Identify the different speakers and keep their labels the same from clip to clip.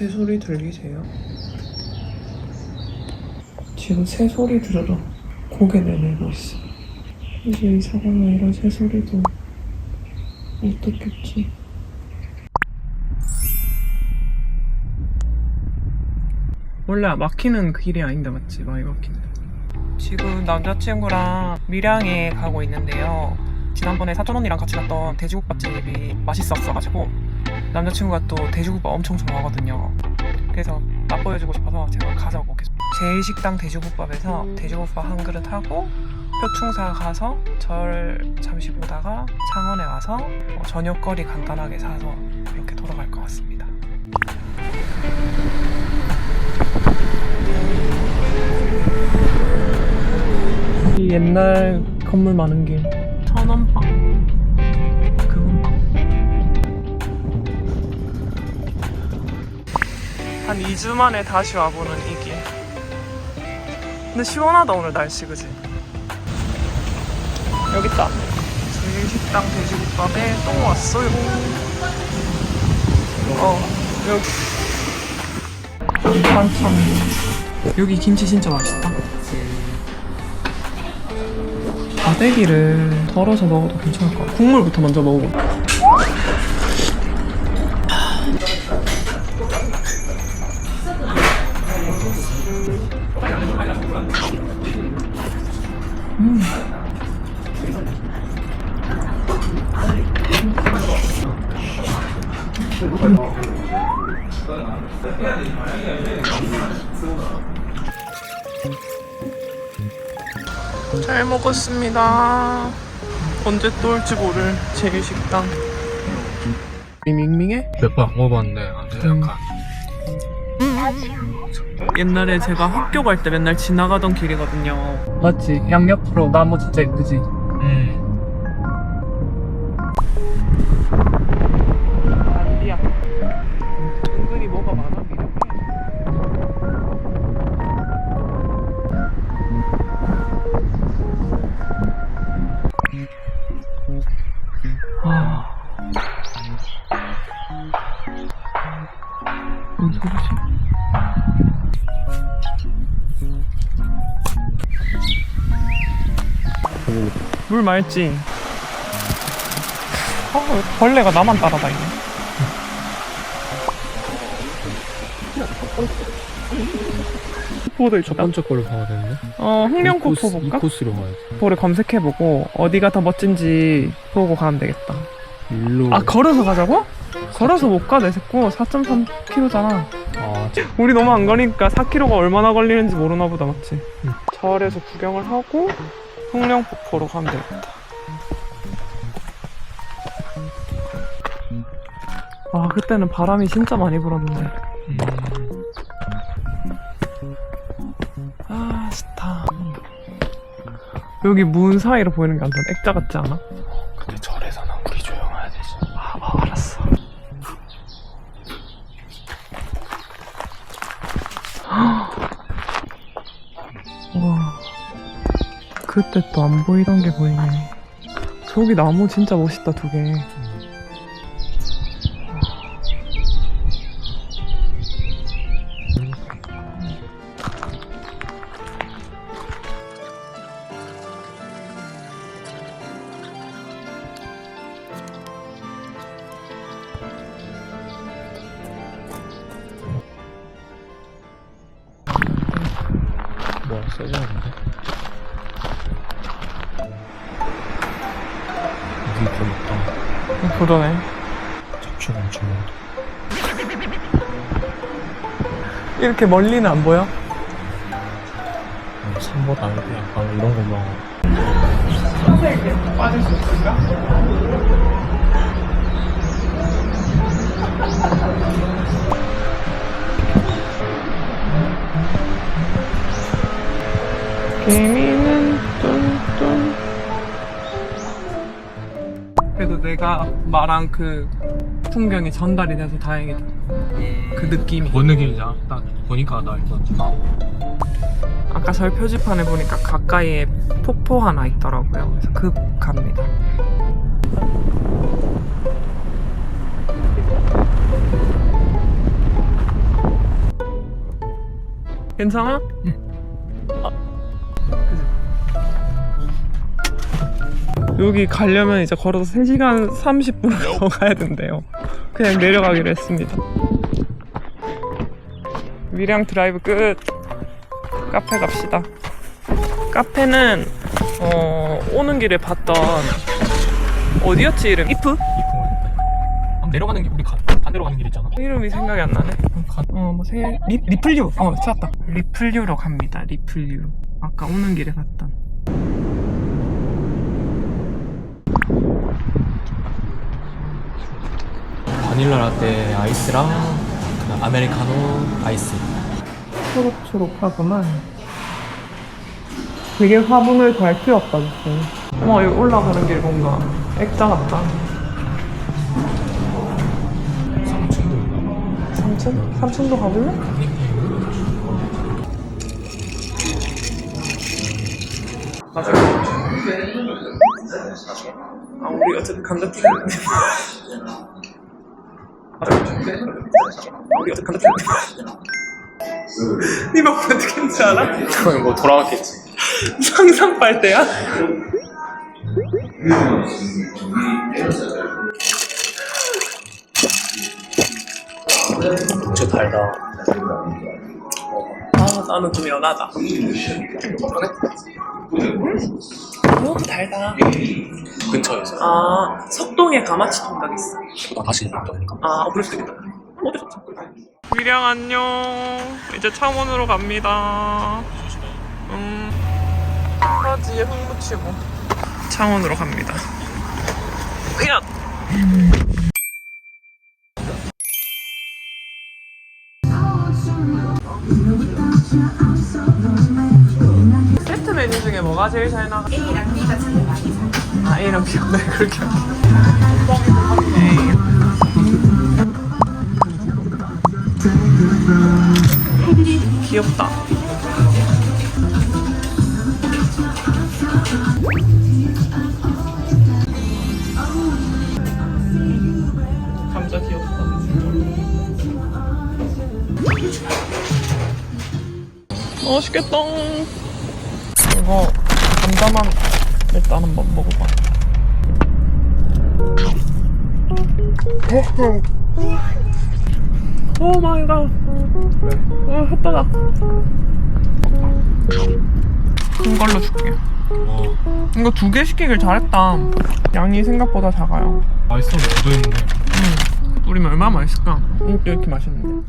Speaker 1: 새소리 들리세요? 지금 새소리 들으러 고개 내밀고 있어. 이제 이 사람은 이런 새소리도 못 듣겠지. 원래 막히는 길이 아닌데 맞지? 많이 막히네. 지금 남자친구랑 밀양에 가고 있는데요. 지난번에 사촌 언니랑 같이 갔던 돼지국밥집이 맛있었어가지고 남자친구가 또 돼지국밥 엄청 좋아하거든요. 그래서 맛보여주고 싶어서 제가 가자고 계속. 제일식당 돼지국밥에서 돼지국밥 한 그릇 하고 표충사 가서 절 잠시 보다가 창원에 와서 뭐 저녁거리 간단하게 사서 그렇게 돌아갈 것 같습니다. 이 옛날 건물 많은 길 천원빵 한 2주 만에 다시 와보는 이 길 근데 시원하다 오늘 날씨 그지? 여기 있다 제일식당 돼지국밥에 또 왔어요 어 여기 반찬 여기 김치 진짜 맛있다 다대기를 덜어서 먹어도 괜찮을 것 같아. 국물부터 먼저 먹어볼게. 잘 먹었습니다. 언제 또 올지 모를 제일식당. 밍밍해?
Speaker 2: 몇번 안 먹어봤는데 아주
Speaker 1: 음.
Speaker 2: 약간
Speaker 1: 옛날에 제가 학교 갈 때 맨날 지나가던 길이거든요. 맞지? 양옆으로 나무 진짜 예쁘지?
Speaker 2: 음.
Speaker 1: 뭔 소리지? 물 맑지? 어, 왜 벌레가 나만 따라다니네. 포도
Speaker 2: 첫. 번째 거를 봐야 되는데
Speaker 1: 어,
Speaker 2: 이
Speaker 1: 흥룡코프
Speaker 2: 코스, 이
Speaker 1: 볼까?
Speaker 2: 코스로 가야지
Speaker 1: 볼을 검색해보고 어디가 더 멋진지 보고 가면 되겠다.
Speaker 2: 일로
Speaker 1: 아, 걸어서 가자고? 걸어서 못 가, 내 새끼. 4.3km잖아.
Speaker 2: 아, 저-
Speaker 1: 우리 너무 안 걸리니까 4km가 얼마나 걸리는지 모르나 보다, 맞지?
Speaker 2: 응.
Speaker 1: 절에서 구경을 하고 흥룡폭포로 가면 되겠다. 아, 그때는 바람이 진짜 많이 불었는데.
Speaker 2: 음,
Speaker 1: 아, 좋다. 여기 문 사이로 보이는 게 완전 액자 같지 않아? 그때 또안 보이던 게 보이네. 저기 나무 진짜 멋있다, 두 개.
Speaker 2: 뭐야 세졌는데 여
Speaker 1: 그러네.
Speaker 2: 잡초 많다
Speaker 1: 이렇게 멀리는 안 보여?
Speaker 2: 음, 산보다 이렇게 약간 이런 것만
Speaker 1: 빠질 수 있을까? 개미 내가 말한 그 풍경이 전달이 돼서 다행이다. 그 느낌이.
Speaker 2: 뭔 느낌이지? 딱 보니까 나 이거
Speaker 1: 아까 절 표지판에 보니까 가까이에 폭포 하나 있더라고요. 그래서 급 갑니다. 괜찮아? 응. 여기 가려면 이제 걸어서 3시간 30분 더 가야 된대요. 그냥 내려가기로 했습니다. 밀양 드라이브 끝. 카페 갑시다. 카페는 어, 오는 길에 봤던 어디였지 이름? 이프?
Speaker 2: 한번 내려가는 게 우리 가, 반대로 가는 길 있잖아.
Speaker 1: 이름이 생각이 안 나네.
Speaker 2: 가,
Speaker 1: 어, 뭐 새, 리, 리플류. 어, 찾았다. 리플류로 갑니다. 리플류. 아까 오는 길에 봤던.
Speaker 2: 바닐라 라떼 아이스랑 아메리카노 아이스.
Speaker 1: 초록초록하구만. 되게 화분을 잘 키웠다, 진짜. 와, 여기 올라가는 길 뭔가 액자 같다.
Speaker 2: 3층도
Speaker 1: 3층? 3층도 가볼래? 나중에. 아, 우리 어쨌든 감자튀김. 우리. 니 먹고 어떻게 했는지 알아?
Speaker 2: 이거 뭐 돌아왔겠지.
Speaker 1: 상상 빨대야?
Speaker 2: 진짜 달다.
Speaker 1: 아, 나는 좀 연하다. 너무 달다.
Speaker 2: 근처에서.
Speaker 1: 아, 석동에 가마치 통닭 있어.
Speaker 2: 나 다시 갔다니까.
Speaker 1: 아, 그럴 수도 있겠다. 어디서 미량 안녕. 이제 창원으로 갑니다. 음, 하지에 흙 묻히고. 창원으로 갑니다. 으야! 뭐가 제일 잘 나가? A랑 B가 제일 많이 사. 아, A랑 B가 네, 그렇게. 귀엽다. 감자 귀엽다. 맛있겠다. 이거 감자만 일단 한번 먹어봐. 오 마이 갓. 어, 햇바다. 큰 걸로 줄게.
Speaker 2: 와,
Speaker 1: 이거 두 개 시키길 잘했다. 양이 생각보다 작아요.
Speaker 2: 맛있어. 묻어있는데.
Speaker 1: 음, 뿌리면 얼마나 맛있을까? 이렇게 맛있는데.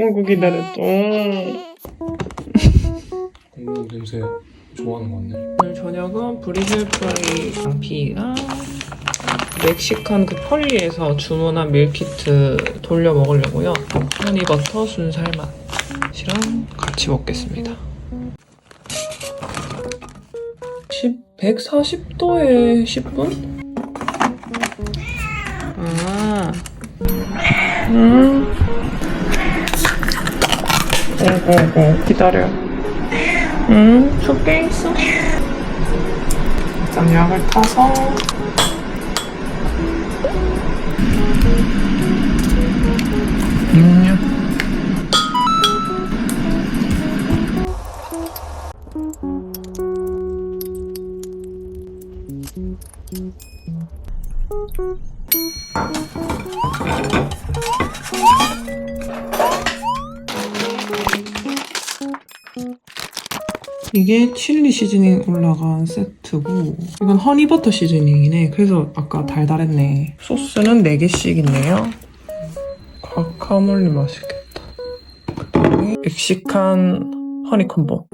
Speaker 1: 이거 기다렸죠.
Speaker 2: 오, 냄새 좋아하는 것 같네.
Speaker 1: 오늘 저녁은 브리즐 프라이 강피랑 멕시칸 그 펄리에서 주문한 밀키트 돌려 먹으려고요. 허니버터 순살 맛이랑 같이 먹겠습니다. 140도에 10분? 아. 음. 오오오 기다려. 음, 좋게 있어. 일단 약을 타서 음 이게 칠리 시즈닝 올라간 세트고 이건 허니버터 시즈닝이네. 그래서 아까 달달했네. 소스는 4개씩 있네요. 과카몰리 맛있겠다. 그다음에 멕시칸 허니콤보.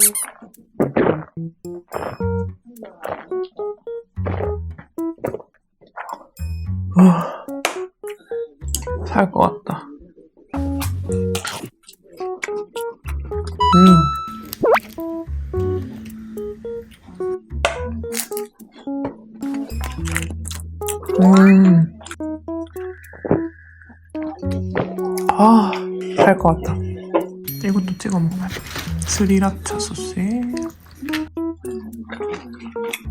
Speaker 1: 살 것 같다. 음 음. 아, 살것 같다. 이것도 찍어 먹어야 돼. 스리라차 소스에.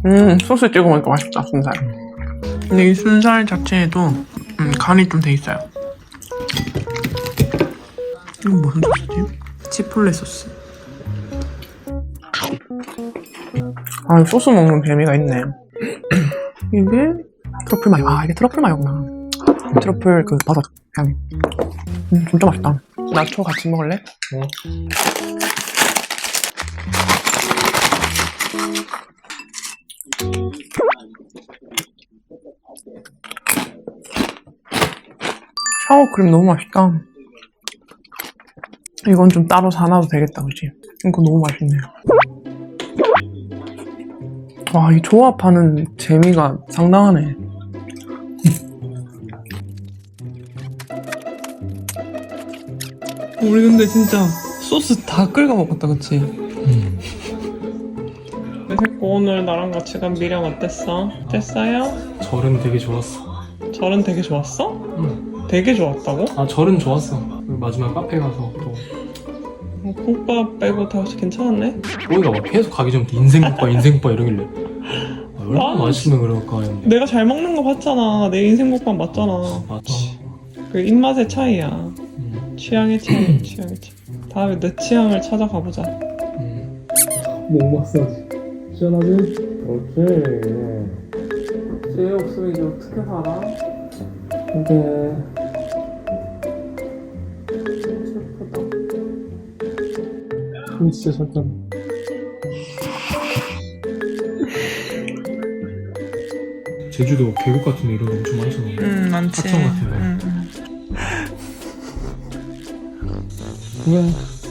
Speaker 1: 음, 소스 찍어 먹으니까 맛있다, 순살. 근데 이 순살 자체에도, 음, 간이 좀 돼 있어요. 이건 무슨 소스지? 치폴레 소스. 아, 이 소스 먹는 재미가 있네. 이게 트러플 마요. 아, 이게 트러플 마요구나. 트러플 그 버섯 향이. 음, 진짜 맛있다. 나초 같이 먹을래?
Speaker 2: 어.
Speaker 1: 샤워 크림 너무 맛있다. 이건 좀 따로 사놔도 되겠다, 그치? 이거 너무 맛있네. 와, 이 조합하는 재미가 상당하네. 우리 근데 진짜 소스 다 끓여 먹었다, 그치?
Speaker 2: 음.
Speaker 1: 내 새끼 오늘 나랑 같이 간 미량 어땠어? 어땠어요?
Speaker 2: 절은 되게 좋았어.
Speaker 1: 절은 되게 좋았어?
Speaker 2: 응.
Speaker 1: 되게 좋았다고?
Speaker 2: 아 절은 좋았어. 그 마지막 카페 가서 또
Speaker 1: 어, 국밥 빼고 다 괜찮았네?
Speaker 2: 거기가 막 계속 가기 전부터 인생국밥 인생국밥 이러길래 아, 얼마나
Speaker 1: 아,
Speaker 2: 맛있으면 그럴까 했는데
Speaker 1: 내가 잘 먹는 거 봤잖아. 내 인생 국밥 맞잖아.
Speaker 2: 맞지.
Speaker 1: 그 입맛의 차이야.
Speaker 2: 음.
Speaker 1: 취향의 차이, 취향의 차이. 다음에 내 취향을 찾아가 보자.
Speaker 2: 음. 목 마사지. 시원하지? 그렇지.
Speaker 1: 제 목소리 이제 어떻게 살아? 이게 슬프다.
Speaker 2: 진짜 잠깐. 제주도 계곡 같은 데 이런 거 엄청 많잖아.
Speaker 1: 응, 많지.
Speaker 2: 하천 같은 데.
Speaker 1: 응, 응.
Speaker 2: 왜?